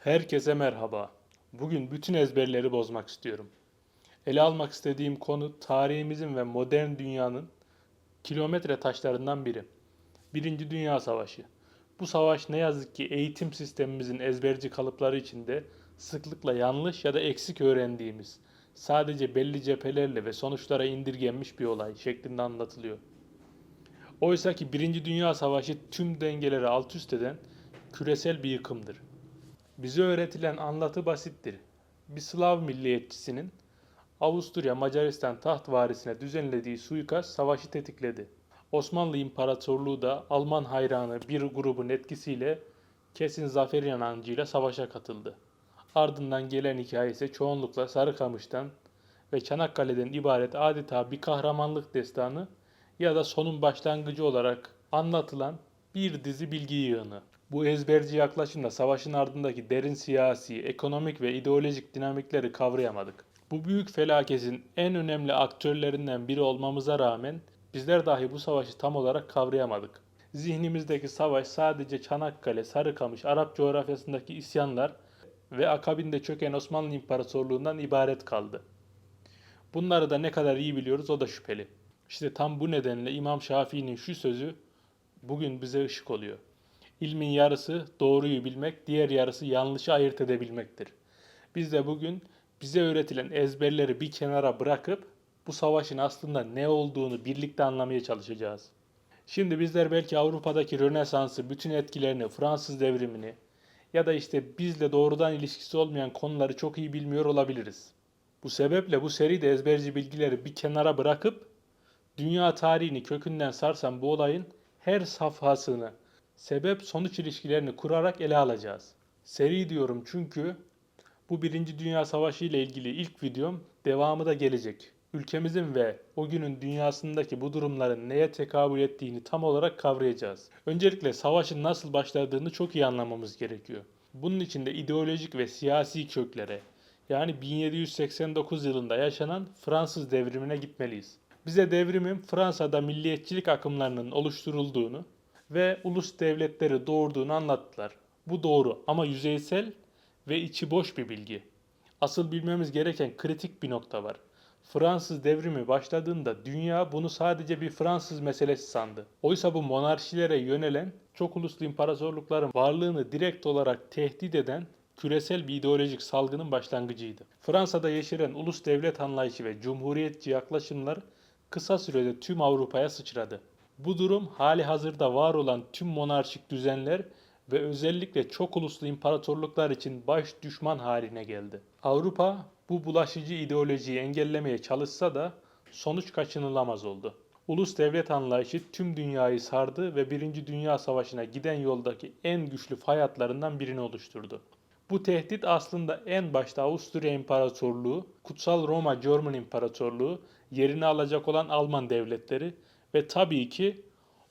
Herkese merhaba. Bugün bütün ezberleri bozmak istiyorum. Ele almak istediğim konu tarihimizin ve modern dünyanın kilometre taşlarından biri. Birinci Dünya Savaşı. Bu savaş ne yazık ki eğitim sistemimizin ezberci kalıpları içinde sıklıkla yanlış ya da eksik öğrendiğimiz, sadece belli cephelerle ve sonuçlara indirgenmiş bir olay şeklinde anlatılıyor. Oysa ki Birinci Dünya Savaşı tüm dengeleri alt üst eden küresel bir yıkımdır. Bize öğretilen anlatı basittir. Bir Slav milliyetçisinin Avusturya Macaristan taht varisine düzenlediği suikast savaşı tetikledi. Osmanlı İmparatorluğu da Alman hayranı bir grubun etkisiyle kesin zafer inancıyla savaşa katıldı. Ardından gelen hikaye ise çoğunlukla Sarıkamış'tan ve Çanakkale'den ibaret adeta bir kahramanlık destanı ya da sonun başlangıcı olarak anlatılan bir dizi bilgi yığını. Bu ezberci yaklaşımla savaşın ardındaki derin siyasi, ekonomik ve ideolojik dinamikleri kavrayamadık. Bu büyük felaketin en önemli aktörlerinden biri olmamıza rağmen bizler dahi bu savaşı tam olarak kavrayamadık. Zihnimizdeki savaş sadece Çanakkale, Sarıkamış, Arap coğrafyasındaki isyanlar ve akabinde çöken Osmanlı İmparatorluğundan ibaret kaldı. Bunları da ne kadar iyi biliyoruz o da şüpheli. İşte tam bu nedenle İmam Şafii'nin şu sözü bugün bize ışık oluyor. İlmin yarısı doğruyu bilmek, diğer yarısı yanlışı ayırt edebilmektir. Biz de bugün bize öğretilen ezberleri bir kenara bırakıp bu savaşın aslında ne olduğunu birlikte anlamaya çalışacağız. Şimdi bizler belki Avrupa'daki Rönesans'ı, bütün etkilerini, Fransız devrimini ya da işte bizle doğrudan ilişkisi olmayan konuları çok iyi bilmiyor olabiliriz. Bu sebeple bu seride ezberci bilgileri bir kenara bırakıp dünya tarihini kökünden sarsan bu olayın her safhasını, sebep sonuç ilişkilerini kurarak ele alacağız. Seri diyorum çünkü bu Birinci Dünya Savaşı ile ilgili ilk videom devamı da gelecek. Ülkemizin ve o günün dünyasındaki bu durumların neye tekabül ettiğini tam olarak kavrayacağız. Öncelikle savaşın nasıl başladığını çok iyi anlamamız gerekiyor. Bunun için de ideolojik ve siyasi köklere, yani 1789 yılında yaşanan Fransız devrimine gitmeliyiz. Bize devrimin Fransa'da milliyetçilik akımlarının oluşturulduğunu ve ulus devletleri doğurduğunu anlattılar. Bu doğru ama yüzeysel ve içi boş bir bilgi. Asıl bilmemiz gereken kritik bir nokta var. Fransız devrimi başladığında dünya bunu sadece bir Fransız meselesi sandı. Oysa bu monarşilere yönelen çok uluslu imparatorlukların varlığını direkt olarak tehdit eden küresel bir ideolojik salgının başlangıcıydı. Fransa'da yeşeren ulus devlet anlayışı ve cumhuriyetçi yaklaşımlar kısa sürede tüm Avrupa'ya sıçradı. Bu durum hali hazırda var olan tüm monarşik düzenler ve özellikle çok uluslu imparatorluklar için baş düşman haline geldi. Avrupa bu bulaşıcı ideolojiyi engellemeye çalışsa da sonuç kaçınılamaz oldu. Ulus devlet anlayışı tüm dünyayı sardı ve Birinci Dünya Savaşı'na giden yoldaki en güçlü fay hatlarından birini oluşturdu. Bu tehdit aslında en başta Avusturya İmparatorluğu, Kutsal Roma German İmparatorluğu, yerini alacak olan Alman devletleri ve tabii ki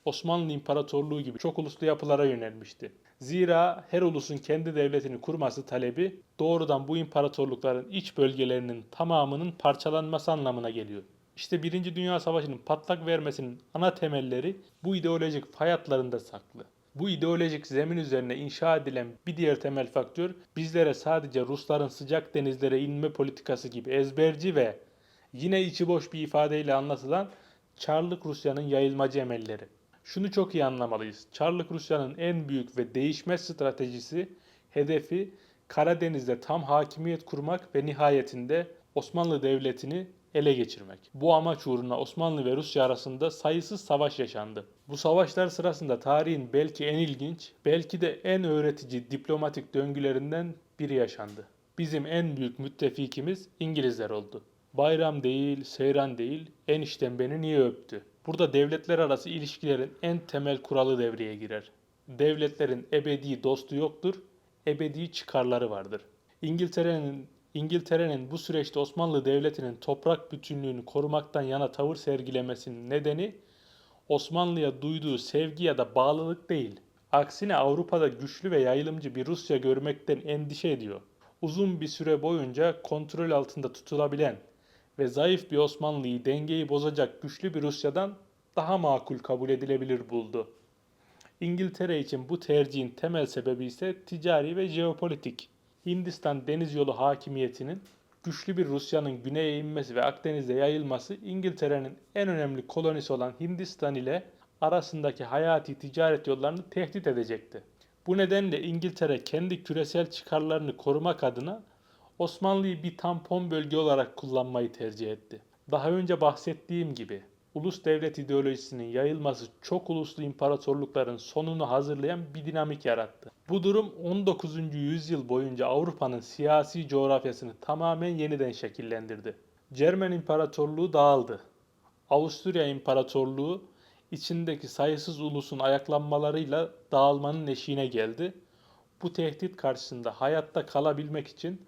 Osmanlı İmparatorluğu gibi çok uluslu yapılara yönelmişti. Zira her ulusun kendi devletini kurması talebi doğrudan bu imparatorlukların iç bölgelerinin tamamının parçalanması anlamına geliyor. İşte Birinci Dünya Savaşı'nın patlak vermesinin ana temelleri bu ideolojik fay hatlarında saklı. Bu ideolojik zemin üzerine inşa edilen bir diğer temel faktör bizlere sadece Rusların sıcak denizlere inme politikası gibi ezberci ve yine içi boş bir ifadeyle anlatılan Çarlık Rusya'nın yayılmacı emelleri. Şunu çok iyi anlamalıyız. Çarlık Rusya'nın en büyük ve değişmez stratejisi, hedefi Karadeniz'de tam hakimiyet kurmak ve nihayetinde Osmanlı Devleti'ni ele geçirmek. Bu amaç uğruna Osmanlı ve Rusya arasında sayısız savaş yaşandı. Bu savaşlar sırasında tarihin belki en ilginç, belki de en öğretici diplomatik döngülerinden biri yaşandı. Bizim en büyük müttefikimiz İngilizler oldu. Bayram değil, seyran değil, eniştem beni niye öptü? Burada devletler arası ilişkilerin en temel kuralı devreye girer. Devletlerin ebedi dostu yoktur, ebedi çıkarları vardır. İngiltere'nin İngiltere'nin bu süreçte Osmanlı Devleti'nin toprak bütünlüğünü korumaktan yana tavır sergilemesinin nedeni Osmanlı'ya duyduğu sevgi ya da bağlılık değil. Aksine Avrupa'da güçlü ve yayılımcı bir Rusya görmekten endişe ediyor. Uzun bir süre boyunca kontrol altında tutulabilen ve zayıf bir Osmanlı'yı dengeyi bozacak güçlü bir Rusya'dan daha makul kabul edilebilir buldu. İngiltere için bu tercihin temel sebebi ise ticari ve jeopolitik. Hindistan deniz yolu hakimiyetinin güçlü bir Rusya'nın güneye inmesi ve Akdeniz'e yayılması İngiltere'nin en önemli kolonisi olan Hindistan ile arasındaki hayati ticaret yollarını tehdit edecekti. Bu nedenle İngiltere kendi küresel çıkarlarını korumak adına Osmanlı'yı bir tampon bölge olarak kullanmayı tercih etti. Daha önce bahsettiğim gibi ulus devlet ideolojisinin yayılması çok uluslu imparatorlukların sonunu hazırlayan bir dinamik yarattı. Bu durum 19. yüzyıl boyunca Avrupa'nın siyasi coğrafyasını tamamen yeniden şekillendirdi. Cermen İmparatorluğu dağıldı. Avusturya İmparatorluğu içindeki sayısız ulusun ayaklanmalarıyla dağılmanın eşiğine geldi. Bu tehdit karşısında hayatta kalabilmek için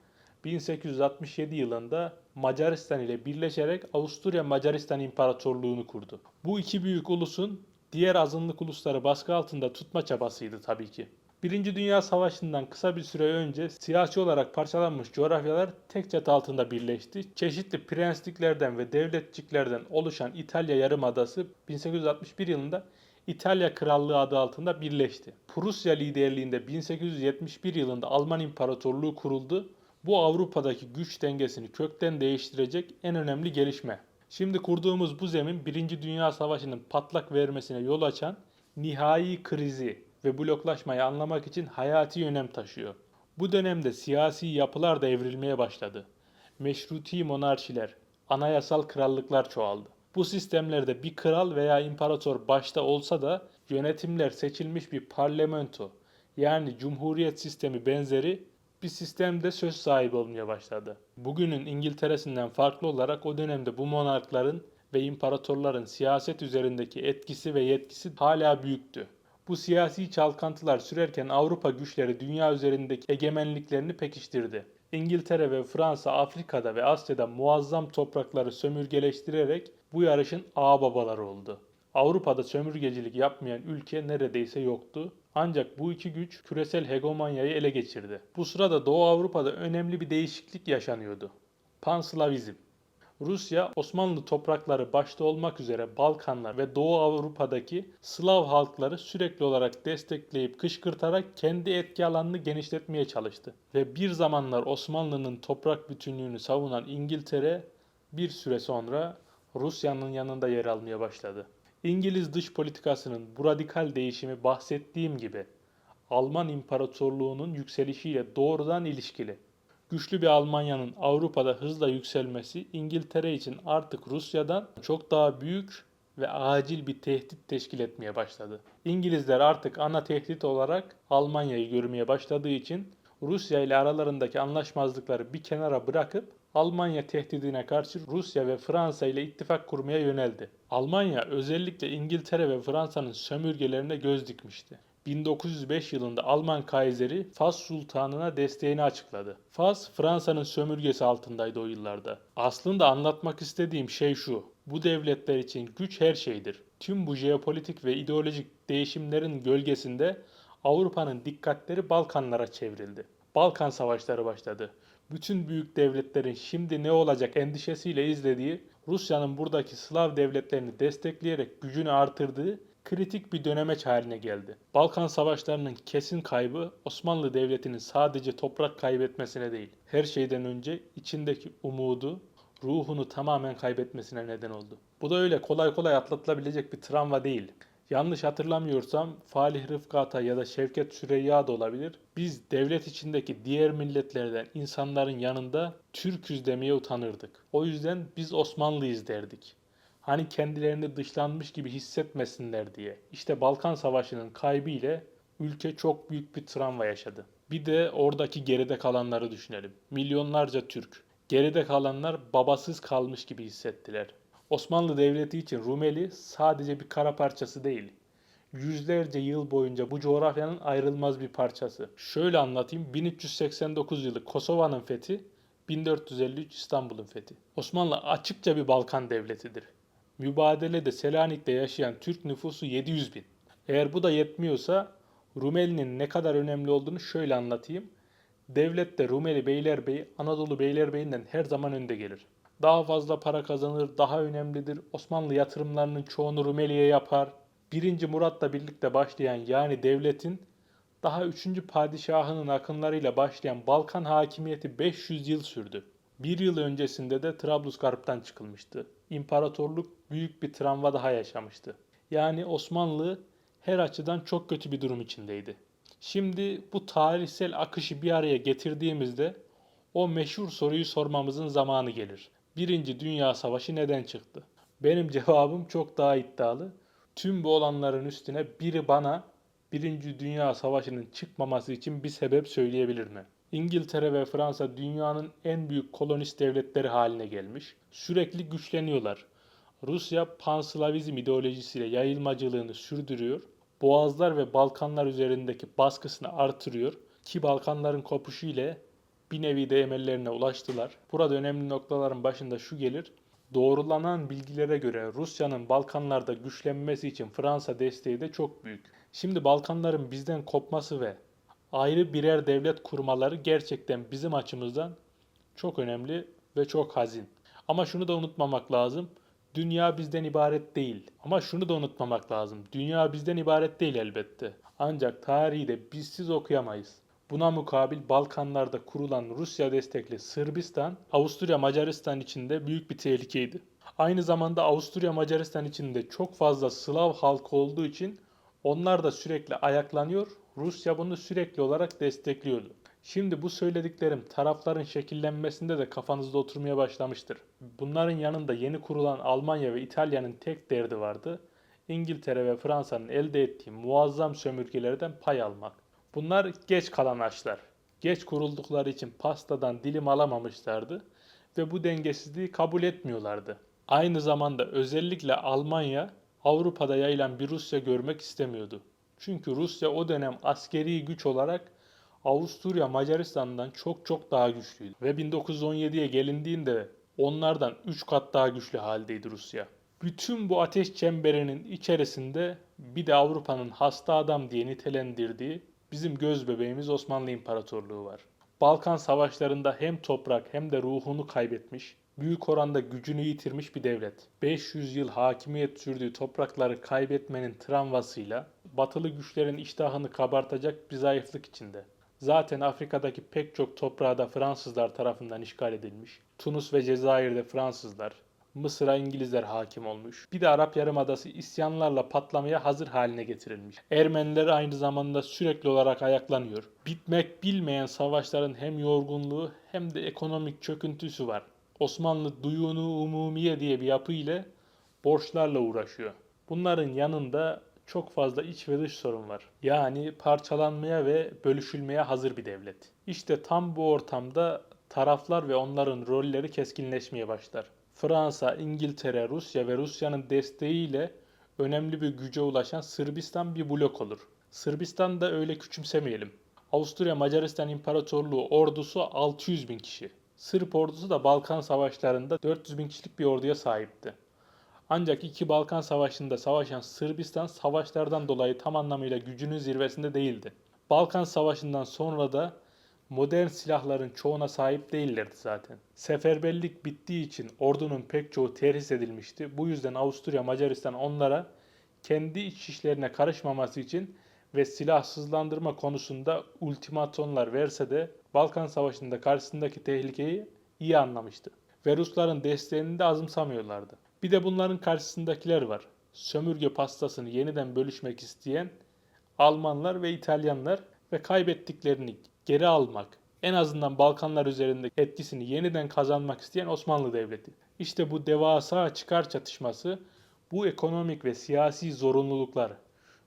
1867 yılında Macaristan ile birleşerek Avusturya Macaristan İmparatorluğunu kurdu. Bu iki büyük ulusun diğer azınlık ulusları baskı altında tutma çabasıydı tabii ki. Birinci Dünya Savaşı'ndan kısa bir süre önce siyasi olarak parçalanmış coğrafyalar tek çatı altında birleşti. Çeşitli prensliklerden ve devletçiklerden oluşan İtalya Yarımadası 1861 yılında İtalya Krallığı adı altında birleşti. Prusya liderliğinde 1871 yılında Alman İmparatorluğu kuruldu. Bu Avrupa'daki güç dengesini kökten değiştirecek en önemli gelişme. Şimdi kurduğumuz bu zemin 1. Dünya Savaşı'nın patlak vermesine yol açan nihai krizi ve bloklaşmayı anlamak için hayati önem taşıyor. Bu dönemde siyasi yapılar da evrilmeye başladı. Meşruti monarşiler, anayasal krallıklar çoğaldı. Bu sistemlerde bir kral veya imparator başta olsa da yönetimler seçilmiş bir parlamento yani cumhuriyet sistemi benzeri bir sistemde söz sahibi olmaya başladı. Bugünün İngiltere'sinden farklı olarak o dönemde bu monarkların ve imparatorların siyaset üzerindeki etkisi ve yetkisi hala büyüktü. Bu siyasi çalkantılar sürerken Avrupa güçleri dünya üzerindeki egemenliklerini pekiştirdi. İngiltere ve Fransa Afrika'da ve Asya'da muazzam toprakları sömürgeleştirerek bu yarışın ağababaları oldu. Avrupa'da sömürgecilik yapmayan ülke neredeyse yoktu. Ancak bu iki güç küresel hegemonyayı ele geçirdi. Bu sırada Doğu Avrupa'da önemli bir değişiklik yaşanıyordu. Panslavizm. Rusya, Osmanlı toprakları başta olmak üzere Balkanlar ve Doğu Avrupa'daki Slav halkları sürekli olarak destekleyip kışkırtarak kendi etki alanını genişletmeye çalıştı. Ve bir zamanlar Osmanlı'nın toprak bütünlüğünü savunan İngiltere bir süre sonra Rusya'nın yanında yer almaya başladı. İngiliz dış politikasının bu radikal değişimi bahsettiğim gibi Alman İmparatorluğu'nun yükselişiyle doğrudan ilişkili. Güçlü bir Almanya'nın Avrupa'da hızla yükselmesi İngiltere için artık Rusya'dan çok daha büyük ve acil bir tehdit teşkil etmeye başladı. İngilizler artık ana tehdit olarak Almanya'yı görmeye başladığı için Rusya ile aralarındaki anlaşmazlıkları bir kenara bırakıp Almanya tehdidine karşı Rusya ve Fransa ile ittifak kurmaya yöneldi. Almanya özellikle İngiltere ve Fransa'nın sömürgelerine göz dikmişti. 1905 yılında Alman Kaiseri Fas Sultanı'na desteğini açıkladı. Fas, Fransa'nın sömürgesi altındaydı o yıllarda. Aslında anlatmak istediğim şey şu. Bu devletler için güç her şeydir. Tüm bu jeopolitik ve ideolojik değişimlerin gölgesinde Avrupa'nın dikkatleri Balkanlara çevrildi. Balkan savaşları başladı. Bütün büyük devletlerin şimdi ne olacak endişesiyle izlediği, Rusya'nın buradaki Slav devletlerini destekleyerek gücünü artırdığı kritik bir dönemeç haline geldi. Balkan savaşlarının kesin kaybı Osmanlı Devleti'nin sadece toprak kaybetmesine değil, her şeyden önce içindeki umudu, ruhunu tamamen kaybetmesine neden oldu. Bu da öyle kolay kolay atlatılabilecek bir travma değil. Yanlış hatırlamıyorsam Falih Rıfkı Atay ya da Şevket Süreyya da olabilir. Biz devlet içindeki diğer milletlerden insanların yanında Türküz demeye utanırdık. O yüzden biz Osmanlıyız derdik. Hani kendilerini dışlanmış gibi hissetmesinler diye. İşte Balkan Savaşı'nın kaybı ülke çok büyük bir travma yaşadı. Bir de oradaki geride kalanları düşünelim. Milyonlarca Türk. Geride kalanlar babasız kalmış gibi hissettiler. Osmanlı Devleti için Rumeli sadece bir kara parçası değil. Yüzlerce yıl boyunca bu coğrafyanın ayrılmaz bir parçası. Şöyle anlatayım. 1389 yılı Kosova'nın fethi, 1453 İstanbul'un fethi. Osmanlı açıkça bir Balkan devletidir. Mübadelede Selanik'te yaşayan Türk nüfusu 700 bin. Eğer bu da yetmiyorsa Rumeli'nin ne kadar önemli olduğunu şöyle anlatayım. Devlette Rumeli Beylerbeyi Anadolu Beylerbeyi'nden her zaman önde gelir. Daha fazla para kazanır, daha önemlidir. Osmanlı yatırımlarının çoğunu Rumeli'ye yapar. 1. Murat'la birlikte başlayan yani devletin Daha 3. padişahının akınlarıyla başlayan Balkan hakimiyeti 500 yıl sürdü. Bir yıl öncesinde de Trablusgarp'tan çıkılmıştı. İmparatorluk büyük bir travma daha yaşamıştı. Yani Osmanlı her açıdan çok kötü bir durum içindeydi. Şimdi bu tarihsel akışı bir araya getirdiğimizde o meşhur soruyu sormamızın zamanı gelir. Birinci Dünya Savaşı neden çıktı? Benim cevabım çok daha iddialı. Tüm bu olanların üstüne biri bana Birinci Dünya Savaşı'nın çıkmaması için bir sebep söyleyebilir mi? İngiltere ve Fransa dünyanın en büyük kolonist devletleri haline gelmiş. Sürekli güçleniyorlar. Rusya panslavizm ideolojisiyle yayılmacılığını sürdürüyor. Boğazlar ve Balkanlar üzerindeki baskısını artırıyor ki Balkanların kopuşu ile bir nevi de emellerine ulaştılar. Burada önemli noktaların başında şu gelir. Doğrulanan bilgilere göre Rusya'nın Balkanlarda güçlenmesi için Fransa desteği de çok büyük. Şimdi Balkanların bizden kopması ve ayrı birer devlet kurmaları gerçekten bizim açımızdan çok önemli ve çok hazin. Ama şunu da unutmamak lazım. Dünya bizden ibaret değil. Ama şunu da unutmamak lazım. Dünya bizden ibaret değil elbette. Ancak tarihi de bizsiz okuyamayız. Buna mukabil Balkanlarda kurulan Rusya destekli Sırbistan, Avusturya Macaristan içinde büyük bir tehlikeydi. Aynı zamanda Avusturya Macaristan içinde çok fazla Slav halkı olduğu için onlar da sürekli ayaklanıyor, Rusya bunu sürekli olarak destekliyordu. Şimdi bu söylediklerim tarafların şekillenmesinde de kafanızda oturmaya başlamıştır. Bunların yanında yeni kurulan Almanya ve İtalya'nın tek derdi vardı. İngiltere ve Fransa'nın elde ettiği muazzam sömürgelerden pay almak. Bunlar geç kalan açlar. Geç kuruldukları için pastadan dilim alamamışlardı ve bu dengesizliği kabul etmiyorlardı. Aynı zamanda özellikle Almanya Avrupa'da yayılan bir Rusya görmek istemiyordu. Çünkü Rusya o dönem askeri güç olarak Avusturya Macaristan'dan çok çok daha güçlüydü. Ve 1917'ye gelindiğinde onlardan 3 kat daha güçlü haldeydi Rusya. Bütün bu ateş çemberinin içerisinde bir de Avrupa'nın hasta adam diye nitelendirdiği bizim göz bebeğimiz Osmanlı İmparatorluğu var. Balkan savaşlarında hem toprak hem de ruhunu kaybetmiş, büyük oranda gücünü yitirmiş bir devlet. 500 yıl hakimiyet sürdüğü toprakları kaybetmenin travmasıyla batılı güçlerin iştahını kabartacak bir zayıflık içinde. Zaten Afrika'daki pek çok toprağı da Fransızlar tarafından işgal edilmiş. Tunus ve Cezayir'de Fransızlar, Mısır'a İngilizler hakim olmuş. Bir de Arap Yarımadası isyanlarla patlamaya hazır haline getirilmiş. Ermeniler aynı zamanda sürekli olarak ayaklanıyor. Bitmek bilmeyen savaşların hem yorgunluğu hem de ekonomik çöküntüsü var. Osmanlı duyunu umumiye diye bir yapı ile borçlarla uğraşıyor. Bunların yanında çok fazla iç ve dış sorun var. Yani parçalanmaya ve bölüşülmeye hazır bir devlet. İşte tam bu ortamda taraflar ve onların rolleri keskinleşmeye başlar. Fransa, İngiltere, Rusya ve Rusya'nın desteğiyle önemli bir güce ulaşan Sırbistan bir blok olur. Sırbistan da öyle küçümsemeyelim. Avusturya Macaristan İmparatorluğu ordusu 600 bin kişi. Sırp ordusu da Balkan savaşlarında 400 bin kişilik bir orduya sahipti. Ancak iki Balkan Savaşı'nda savaşan Sırbistan savaşlardan dolayı tam anlamıyla gücünün zirvesinde değildi. Balkan Savaşı'ndan sonra da modern silahların çoğuna sahip değillerdi zaten. Seferberlik bittiği için ordunun pek çoğu terhis edilmişti. Bu yüzden Avusturya Macaristan onlara kendi iç işlerine karışmaması için ve silahsızlandırma konusunda ultimatomlar verse de Balkan Savaşı'nda karşısındaki tehlikeyi iyi anlamıştı. Ve Rusların desteğini de azımsamıyorlardı. Bir de bunların karşısındakiler var. Sömürge pastasını yeniden bölüşmek isteyen Almanlar ve İtalyanlar ve kaybettiklerini geri almak, en azından Balkanlar üzerinde etkisini yeniden kazanmak isteyen Osmanlı Devleti. İşte bu devasa çıkar çatışması, bu ekonomik ve siyasi zorunluluklar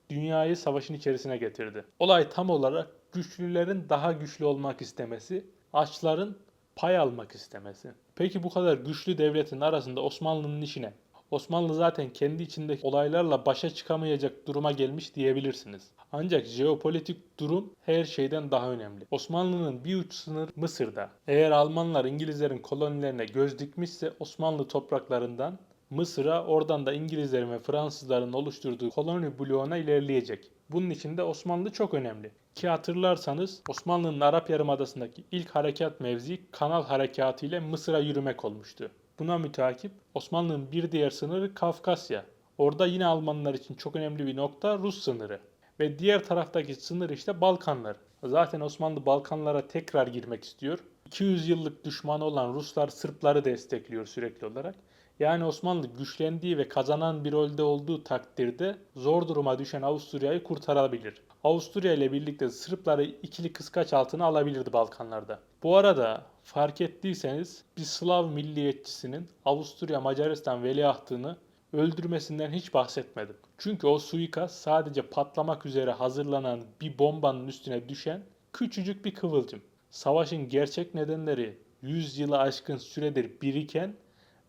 dünyayı savaşın içerisine getirdi. Olay tam olarak güçlülerin daha güçlü olmak istemesi, açların pay almak istemesi. Peki bu kadar güçlü devletin arasında Osmanlı'nın işine Osmanlı zaten kendi içindeki olaylarla başa çıkamayacak duruma gelmiş diyebilirsiniz. Ancak jeopolitik durum her şeyden daha önemli. Osmanlı'nın bir uç sınır Mısır'da. Eğer Almanlar İngilizlerin kolonilerine göz dikmişse Osmanlı topraklarından Mısır'a oradan da İngilizlerin ve Fransızların oluşturduğu koloni bloğuna ilerleyecek. Bunun için de Osmanlı çok önemli. Ki hatırlarsanız Osmanlı'nın Arap Yarımadası'ndaki ilk harekat mevzi Kanal Harekatı ile Mısır'a yürümek olmuştu. Buna mütakip Osmanlı'nın bir diğer sınırı Kafkasya. Orada yine Almanlar için çok önemli bir nokta Rus sınırı. Ve diğer taraftaki sınır işte Balkanlar. Zaten Osmanlı Balkanlara tekrar girmek istiyor. 200 yıllık düşmanı olan Ruslar Sırpları destekliyor sürekli olarak. Yani Osmanlı güçlendiği ve kazanan bir rolde olduğu takdirde zor duruma düşen Avusturya'yı kurtarabilir. Avusturya ile birlikte Sırpları ikili kıskaç altına alabilirdi Balkanlarda. Bu arada fark ettiyseniz bir Slav milliyetçisinin Avusturya Macaristan veliahtını öldürmesinden hiç bahsetmedim. Çünkü o suikast sadece patlamak üzere hazırlanan bir bombanın üstüne düşen küçücük bir kıvılcım. Savaşın gerçek nedenleri 100 yılı aşkın süredir biriken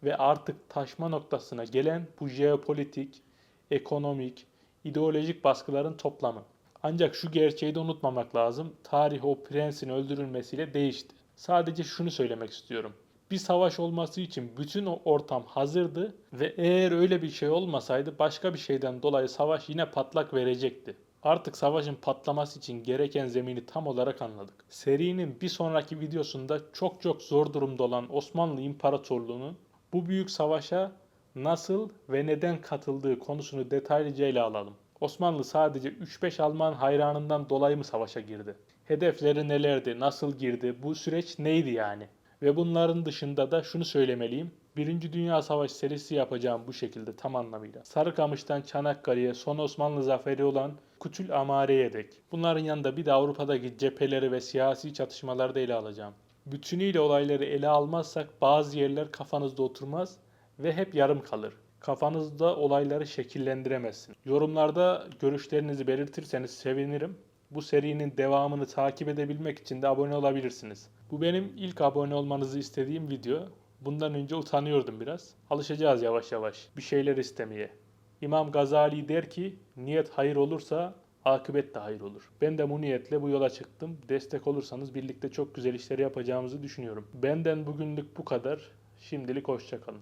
ve artık taşma noktasına gelen bu jeopolitik, ekonomik, ideolojik baskıların toplamı. Ancak şu gerçeği de unutmamak lazım. Tarih o prensin öldürülmesiyle değişti. Sadece şunu söylemek istiyorum. Bir savaş olması için bütün o ortam hazırdı ve eğer öyle bir şey olmasaydı başka bir şeyden dolayı savaş yine patlak verecekti. Artık savaşın patlaması için gereken zemini tam olarak anladık. Serinin bir sonraki videosunda çok çok zor durumda olan Osmanlı İmparatorluğu'nun bu büyük savaşa nasıl ve neden katıldığı konusunu detaylıca ele alalım. Osmanlı sadece 3-5 Alman hayranından dolayı mı savaşa girdi? Hedefleri nelerdi? Nasıl girdi? Bu süreç neydi yani? Ve bunların dışında da şunu söylemeliyim. Birinci Dünya Savaşı serisi yapacağım bu şekilde tam anlamıyla. Sarıkamış'tan Çanakkale'ye, son Osmanlı zaferi olan Kutül Amare'ye dek. Bunların yanında bir de Avrupa'daki cepheleri ve siyasi çatışmaları da ele alacağım. Bütünüyle olayları ele almazsak bazı yerler kafanızda oturmaz ve hep yarım kalır. Kafanızda olayları şekillendiremezsiniz. Yorumlarda görüşlerinizi belirtirseniz sevinirim. Bu serinin devamını takip edebilmek için de abone olabilirsiniz. Bu benim ilk abone olmanızı istediğim video. Bundan önce utanıyordum biraz. Alışacağız yavaş yavaş bir şeyler istemeye. İmam Gazali der ki niyet hayır olursa akıbet de hayır olur. Ben de bu niyetle bu yola çıktım. Destek olursanız birlikte çok güzel işler yapacağımızı düşünüyorum. Benden bugünlük bu kadar. Şimdilik hoşçakalın.